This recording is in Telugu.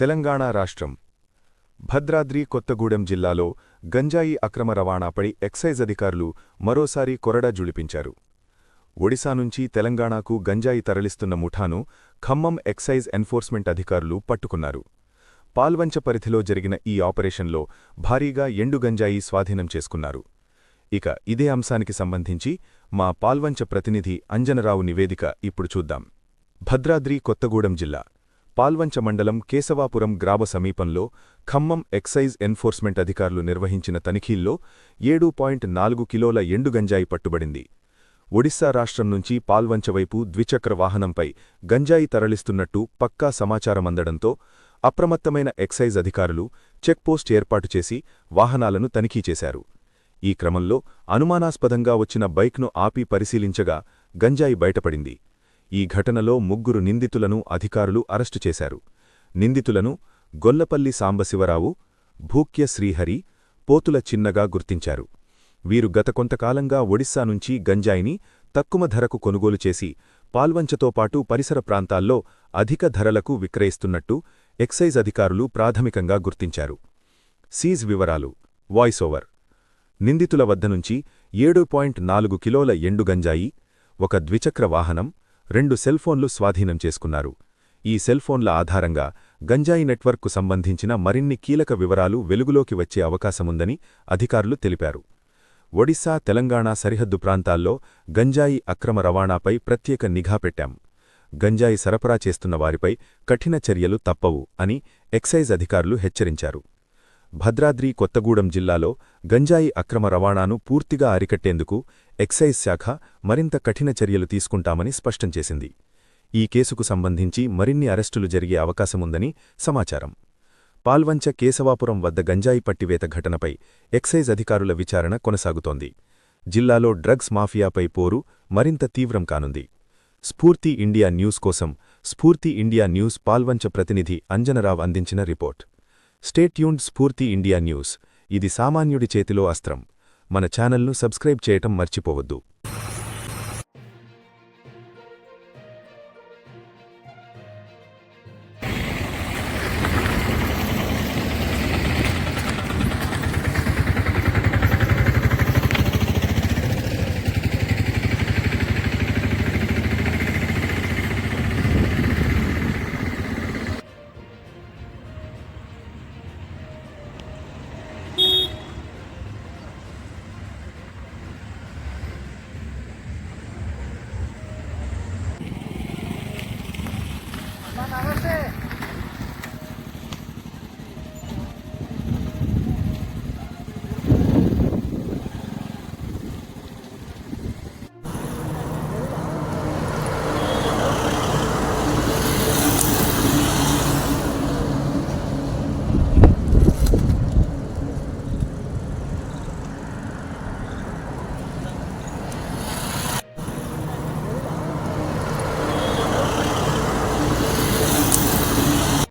తెలంగాణ రాష్ట్రం. భద్రాద్రి కొత్తగూడెం జిల్లాలో గంజాయి అక్రమ రవాణాపై ఎక్సైజ్ అధికారులు మరోసారి కొరడా జుళిపించారు ఒడిశా నుంచి తెలంగాణకు గంజాయి తరలిస్తున్న ముఠాను ఖమ్మం ఎక్సైజ్ ఎన్ఫోర్స్మెంట్ అధికారులు పట్టుకున్నారు. పాల్వంచ పరిధిలో జరిగిన ఈ ఆపరేషన్లో భారీగా ఎండు గంజాయి స్వాధీనం చేసుకున్నారు. ఇక ఇదే అంశానికి సంబంధించి మా పాల్వంచ ప్రతినిధి అంజనరావు నివేదిక ఇప్పుడు చూద్దాం. భద్రాద్రి కొత్తగూడెం జిల్లా. పాల్వంచ మండలం కేశవాపురం గ్రామ సమీపంలో ఖమ్మం ఎక్సైజ్ ఎన్ఫోర్స్మెంట్ అధికారులు నిర్వహించిన తనిఖీల్లో ఏడు పాయింట్ నాలుగు కిలోల ఎండుగంజాయి పట్టుబడింది. ఒడిశా రాష్ట్రం నుంచి పాల్వంచ వైపు ద్విచక్ర వాహనంపై గంజాయి తరలిస్తున్నట్టు పక్కా సమాచారం అందడంతో అప్రమత్తమైన ఎక్సైజ్ అధికారులు చెక్పోస్ట్ ఏర్పాటు చేసి వాహనాలను తనిఖీ చేశారు. ఈ క్రమంలో అనుమానాస్పదంగా వచ్చిన బైక్ను ఆపి పరిశీలించగా గంజాయి బయటపడింది. ఈ ఘటనలో ముగ్గురు నిందితులను అధికారులు అరెస్టు చేశారు. నిందితులను గొల్లపల్లి సాంబశివరావు భూక్య శ్రీహరి పోతుల చిన్నగా గుర్తించారు. వీరు గత కొంతకాలంగా ఒడిస్సా నుంచి గంజాయిని తక్కువ ధరకు కొనుగోలు చేసి పాల్వంచతో పాటు పరిసర ప్రాంతాల్లో అధిక ధరలకు విక్రయిస్తున్నట్టు ఎక్సైజ్ అధికారులు ప్రాథమికంగా గుర్తించారు. సీజ్ వివరాలు. Voice over. నిందితుల వద్ద నుంచి ఏడు పాయింట్ నాలుగు కిలోల ఎండు గంజాయి ఒక ద్విచక్ర వాహనం రెండు సెల్ఫోన్లు స్వాధీనం చేసుకున్నారు. ఈ సెల్ఫోన్ల ఆధారంగా గంజాయి నెట్వర్క్కు సంబంధించిన మరిన్ని కీలక వివరాలు వెలుగులోకి వచ్చే అవకాశముందని అధికారులు తెలిపారు. ఒడిశా తెలంగాణ సరిహద్దు ప్రాంతాల్లో గంజాయి అక్రమ రవాణాపై ప్రత్యేక నిఘా పెట్టాం. గంజాయి సరఫరా చేస్తున్న వారిపై కఠిన చర్యలు తప్పవు అని ఎక్సైజ్ అధికారులు హెచ్చరించారు. భద్రాద్రి కొత్తగూడెం జిల్లాలో గంజాయి అక్రమ రవాణాను పూర్తిగా అరికట్టేందుకు ఎక్సైజ్ శాఖ మరింత కఠిన చర్యలు తీసుకుంటామని స్పష్టం చేసింది. ఈ కేసుకు సంబంధించి మరిన్ని అరెస్టులు జరిగే అవకాశముందని సమాచారం. పాల్వంచ కేశవాపురం వద్ద గంజాయి పట్టివేత ఘటనపై ఎక్సైజ్ అధికారుల విచారణ కొనసాగుతోంది. జిల్లాలో డ్రగ్స్ మాఫియాపై పోరు మరింత తీవ్రం కానుంది. స్ఫూర్తి ఇండియా న్యూస్ కోసం స్ఫూర్తి ఇండియా న్యూస్ పాల్వంచ ప్రతినిధి అంజనరావ్ అందించిన report. Stay tuned Spoorthi India news ఇది సామాన్యుడి చేతిలో అస్త్రం. మన ఛానల్ను సబ్స్క్రైబ్ చేయటం మర్చిపోవద్దు. 往哪个